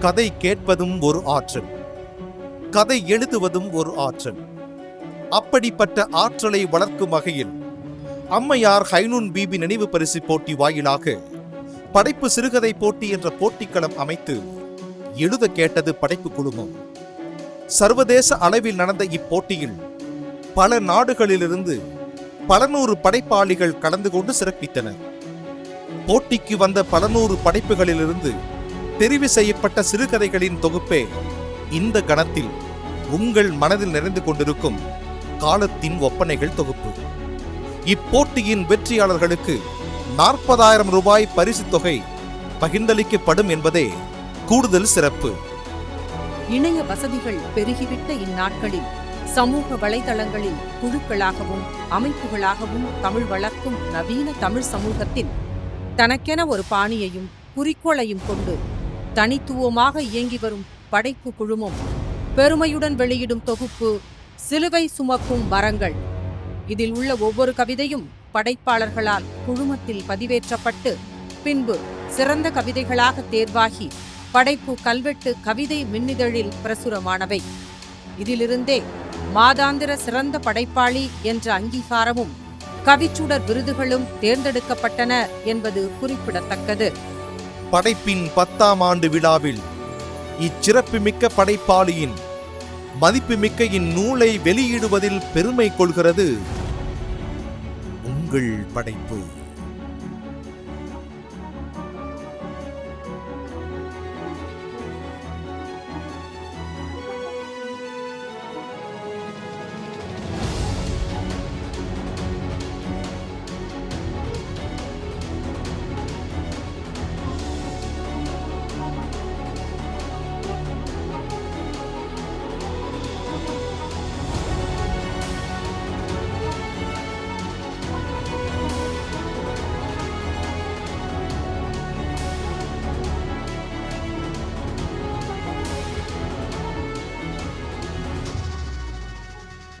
கதை கேட்பதும் ஒரு ஆற்றல். கதை எழுதுவதும் ஒரு ஆற்றல். அப்படிப்பட்ட ஆற்றலை வளர்க்கும் வகையில் அம்மையார் ஹைனூன் பீபி நினைவு பரிசு போட்டி வாயிலாக படைப்பு சிறுகதை போட்டி என்ற போட்டிக்களம் அமைத்து எழுத கேட்டது படைப்பு குழுமம். சர்வதேச அளவில் நடந்த இப்போட்டியில் பல நாடுகளிலிருந்து பல நூறு படைப்பாளிகள் கலந்து கொண்டு சிறப்பித்தனர். போட்டிக்கு வந்த பல நூறு படைப்புகளிலிருந்து தெரிவு செய்யப்பட்ட சிறுகதைகளின் தொகுப்பே இந்த கணத்தில் உங்கள் மனதில் நிறைந்து கொண்டிருக்கும் காலத்தின் ஒப்பனைகள் தொகுப்பு. இப்போட்டியின் வெற்றியாளர்களுக்கு நாற்பதாயிரம் ரூபாய் பரிசுத் தொகை பகிர்ந்தளிக்கப்படும் என்பதே கூடுதல் சிறப்பு. இணைய வசதிகள் பெருகிவிட்ட இந்நாட்களில் சமூக வலைதளங்களில் குழுக்களாகவும் அமைப்புகளாகவும் தமிழ் வளர்க்கும் நவீன தமிழ் சமூகத்தில் தனக்கென ஒரு பாணியையும் குறிக்கோளையும் கொண்டு தனித்துவமாக இயங்கி வரும் படைப்பு குழுமம் பெருமையுடன் வெளியிடும் தொகுப்பு சிலுவை சுமக்கும் மரங்கள் இதில் உள்ள ஒவ்வொரு கவிதையும் படைப்பாளர்களால் குழுமத்தில் பதிவேற்றப்பட்டு பின்பு சிறந்த கவிதைகளாக தேர்வாகி படைப்பு கல்வெட்டு கவிதை மின்னிதழில் பிரசுரமானவை. இதிலிருந்தே மாதாந்திர சிறந்த படைப்பாளி என்ற அங்கீகாரமும் கவிச்சுடர் விருதுகளும் தேர்ந்தெடுக்கப்பட்டன என்பது குறிப்பிடத்தக்கது. படைப்பின் பத்தாம் ஆண்டு விழாவில் இச்சிறப்புமிக்க படைப்பாளியின் மதிப்புமிக்க இந்நூலை வெளியிடுவதில் பெருமை கொள்கிறது. உங்கள் படைப்பு.